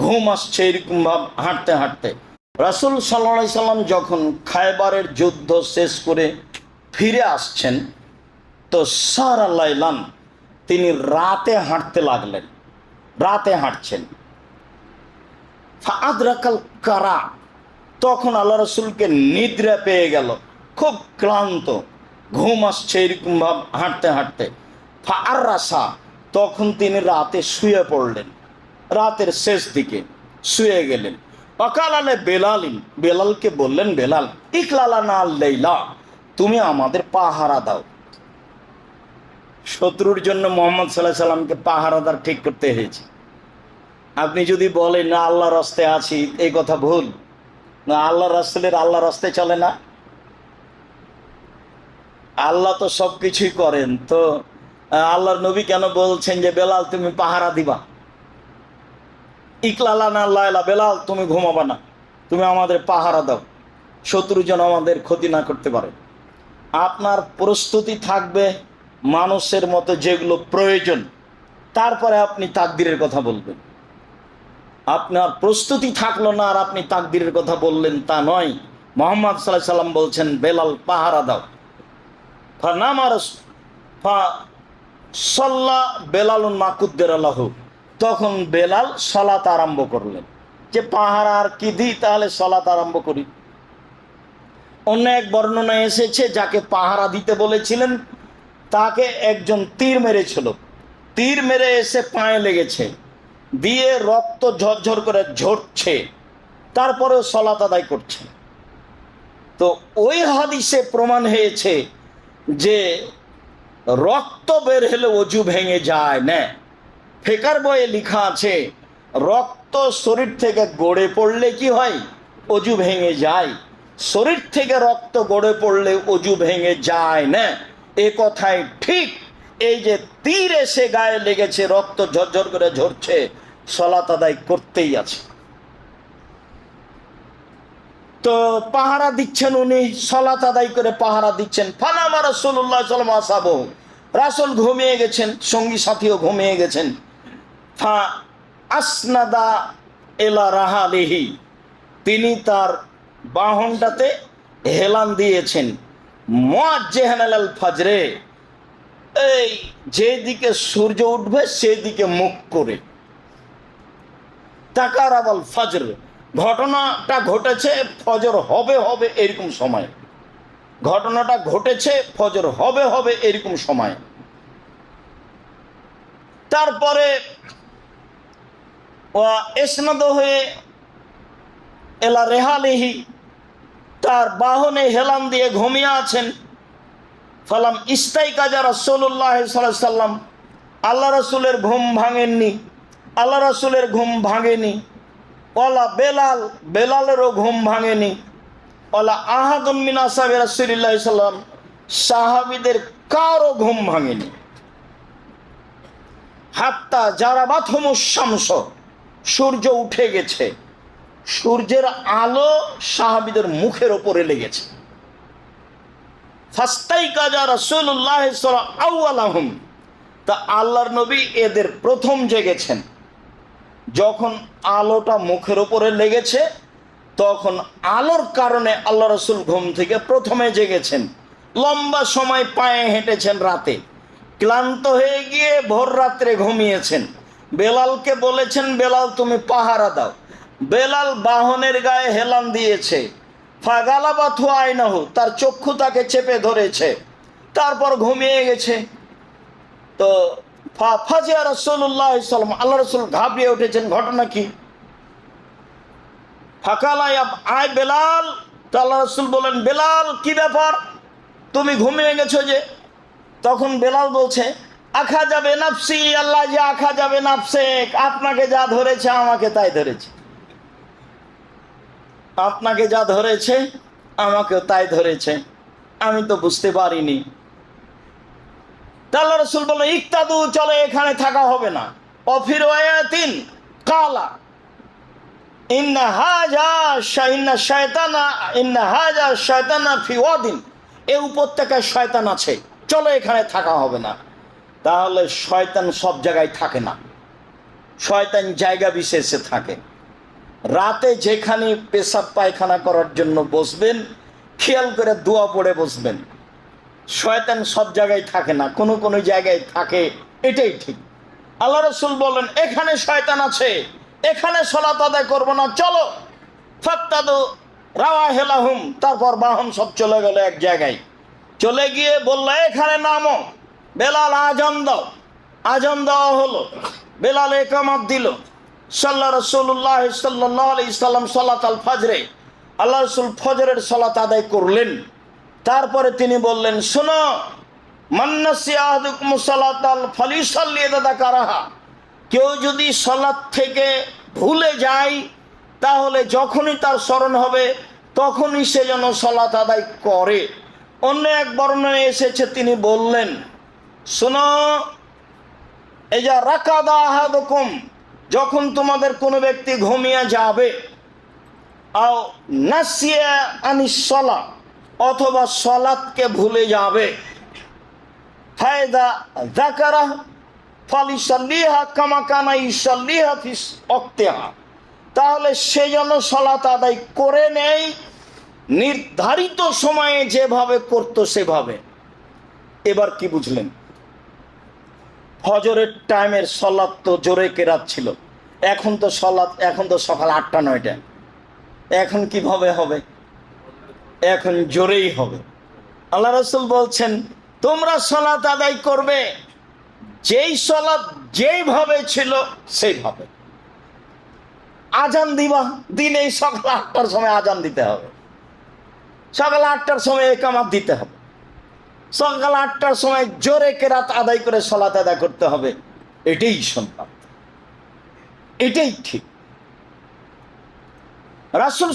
ঘুম আসছে এরকম ভাব, হাঁটতে হাঁটতে। রাসুল সাল্লাহ সাল্লাম যখন খায়বারের যুদ্ধ শেষ করে ফিরে আসছেন, তো সার আল্লাহ তিনি রাতে হাঁটতে লাগলেন, রাতে হাঁটছেন। আদ্রাকাল কারা, তখন আল্লাহ রসুলকে নিদ্রা পেয়ে গেল, খুব ক্লান্ত, ঘুম আসছে এরকম ভাব, হাঁটতে হাঁটতে। আর রাসা তখন তিনি রাতে শুয়ে পড়লেন। রাতের শেষ দিকে শুয়ে গেলেন। অকাল আলে বেলালিন, বেলালকে বললেন, বেলাল, ইকলালা না লেইলা তুমি আমাদের পাহারা দাও। শত্রুর জন্য মোহাম্মদ সাল্লাহ সাল্লামকে পাহারাদার ঠিক করতে হয়েছে। আপনি যদি বলেন, না আল্লাহ রাস্তায় আছি, এই কথা ভুল। না আল্লাহ রাস্তের আল্লাহ রাস্তায় চলে না। আল্লাহ তো সব কিছুই করেন। তো, আল্লাহর নবী কেন বলছেন যে, বেলাল, তুমি পাহারা দিবা? ইকলালা না লায়লা বেলাল, তুমি ঘুমাবা না। তুমি আমাদের পাহারা দাও। শত্রু যেন আমাদের ক্ষতি না করতে পারে। আপনার প্রস্তুতি থাকবে মানুষের মতো যেগুলো প্রয়োজন। তারপরে আপনি তাকদিরের কথা বলবেন। আপনার প্রস্তুতি থাকল না আর আপনি তাকদিরের কথা বললেন তা নয়। মোহাম্মদ সাল্লাহ সাল্লাম বলছেন, বেলাল, পাহারা দাও। ফানামার ফা সল্লা বেলালুন মাকুদ্দের আল্লাহ তখন বেলাল সলাত আরম্ভ করলেন। যে পাহারা আর কি দিই, তাহলে সলাত আরম্ভ করি। অন্য এক বর্ণনা এসেছে, যাকে পাহারা দিতে বলেছিলেন, তাকে একজন তীর মেরেছিল। তীর মেরে এসে পায়ে লেগেছে, দিয়ে রক্ত ঝরঝর করে ঝরছে, তারপরেও সলাত আদায় করছে। তো ওই হাদিসে প্রমাণ হয়েছে যে রক্ত বের হলে অজু ভেঙে যায়, না। ফেকার বইয়ে লেখা আছে, রক্ত শরীর থেকে গড়ে পড়লে কি হয়? অজু ভেঙে যায়। শরীর থেকে রক্ত গড়ে পড়লে অজু ভেঙে যায় না। এ কথাই ঠিক। এই যে তীর এসে গায়ে লেগেছে, রক্ত ঝরঝর করে ঝরছে সলাত আদায় করতেই আছে। তো পাহারা দিচ্ছেন উনি সলাত আদায় করে পাহারা দিচ্ছেন। ফানামা রসুল্লাহ সাল্লাম আসাবো রাসুল ঘুমিয়ে গেছেন, সঙ্গী সাথীও ঘুমিয়ে গেছেন। ফা আসনাদা এলা রাহালিহি তিনি তার বাহনটাতে হেলান দিয়েছেন। মোয়াজ্জেহান আল ফাজরে। এই যেদিকে সূর্য উঠবে, সেদিকে মুখ করে। তাকার আবাল ফজর। ঘটনাটা ঘটেছে, ফজর হবে হবে এরকম সময়। ঘটনাটা ঘটেছে, ফজর হবে হবে এরকম সময়। তারপরে এসনাদ হয়ে এলা রেহালিহি, তার বাহনে হেলান দিয়ে ঘুমিয়ে আছেন। ফালাম ইস্তাই কাজা রসুল্লাহ সাল্লাম, আল্লাহ রসুলের ঘুম ভাঙেননি, আল্লাহ রসুলের ঘুম ভাঙেনি। ওলা বেলাল, বেলালেরও ঘুম ভাঙেনি। ওলা আহাদুন মিনা সাহেব রসুল্লাহ সাল্লাম, সাহাবিদের কারও ঘুম ভাঙেনি। হাত্তা যারা বাথমুসামস সূর্য উঠে গেছে। সূর্যের আলো সাহাবিদের মুখের ওপরে লেগেছে। ফাস্তাই কাজা রসুল্লাহ আউআলাহম তা আল্লাহর নবী এদের প্রথম জেগেছেন। যখন আলোটা মুখের ওপরে লেগেছে, তখন আলোর কারণে আল্লাহ রসুল ঘুম থেকে প্রথমে জেগেছেন। লম্বা সময় পায়ে হেঁটেছেন রাতে। ক্লান্ত হয়ে গিয়ে ভোর রাত্রে ঘুমিয়েছেন। বেলালকে বলেছেন, বেলাল, তুমি পাহারা দাও। বেলাল বাহনের গায়ে হেলান দিয়েছে। ফাগালাবাথু আয়নাহু, তার চক্ষু তাকে চেপে ধরেছে। তারপর ঘুমিয়ে গেছে। তো ফা- ফাজিয়া রসুল্লাহ সাল্লাম আল্লাহ রসুল ঘাবড়িয়ে উঠেছেন, ঘটনা কি? ফাঁকালাই আয় বেলাল। তো আল্লাহ রসুল বলেন, বেলাল, কি ব্যাপার? তুমি ঘুমিয়ে গেছো যে? তখন বেলাল বলছে আখা যাবে নাফসি, আল্লাহ যে আখা যাবে নাফসে, আপনাকে যা ধরেছে আমাকে তাই ধরেছে। আপনাকে যা ধরেছে, আমাকেও তাই ধরেছে। আমি তো বুঝতে পারিনি। তাল্লা রসুল বলল, ইকতাদু, চলে এখানে থাকা হবে না। অফির তিন কালা, ইন্না হাজা ইন্না শয়তানা, ইন্না হাজা শয়তানা ফি ওয়াদিন। এ উপত্যকায় শয়তান আছে। চলো এখানে থাকা হবে না। তাহলে শয়তান সব জায়গায় থাকে না। শয়তান জায়গা বিশেষে থাকে। রাতে যেখানে পেশাব পায়খানা করার জন্য বসবেন, খেয়াল করে দোয়া পড়ে বসবেন। শয়তান সব জায়গায় থাকে না, কোনো কোনো জায়গায় থাকে, এটাই ঠিক। আল্লাহ রসুল বলেন, এখানে শয়তান আছে, এখানে সলাত আদায় করব না, চলো। ফাত্তাদু রাওয়া হেলাহুম তারপর বাহন সব চলে গেল এক জায়গায়। চলে গিয়ে বলল, এখানে নামো। বেলাল আজম দাও আজম দেওয়া হলো, বেলাল একামত দিল। সাল্লাহ রসুল্লাহ সাল্লাহ আলি ইসলাম সাল্লাত আল ফাজরে, আল্লাহ রসুল ফজরের সালাত আদায় করলেন। তারপরে তিনি বললেন, শোনো সালাত কেউ যদি সলাৎ থেকে ভুলে যায়, তাহলে যখনই তার স্মরণ হবে, তখনই সে যেন সলাৎ আদায় করে। অন্য এক বর্ণনায় এসেছে, তিনি বললেন শোনো এই যা রাকাদা আহাদুকুম, যখন তোমাদের কোনো ব্যক্তি ঘুমিয়ে যাবে, আও নাসিয়া আনি সলা, অথবা সলাৎকে ভুলে যাবে ফায়দা জাকারা ফালিসাল্লিহা কামাকানা ইসাল্লিহা ফিস অক্তেহা তাহলে সে যেন সলাত আদায় করে নেয়, নির্ধারিত সময়ে যেভাবে করতো সেভাবে। এবার কি বুঝলেন? ফজরের টাইমের সলাদ তো জোরে কেরাত ছিল। এখন তো সলাদ এখন তো সকাল আটটা, নয়টা। এখন কীভাবে হবে? এখন জোরেই হবে। আল্লাহ রসুল বলছেন, তোমরা সলাৎ আদায় করবে। যেই সলাৎ যেইভাবে ছিল, সেইভাবে। আজান দিবা দিনেই সকাল আটটার সময় আজান দিতে হবে। সকাল আটটার সময় একামাত দিতে হবে। সকাল আটটার সময় জোরে কেরাত আদায় করে সলাত আদায় করতে হবে। এটাই সম্ভব এটাই ঠিক। রাসুল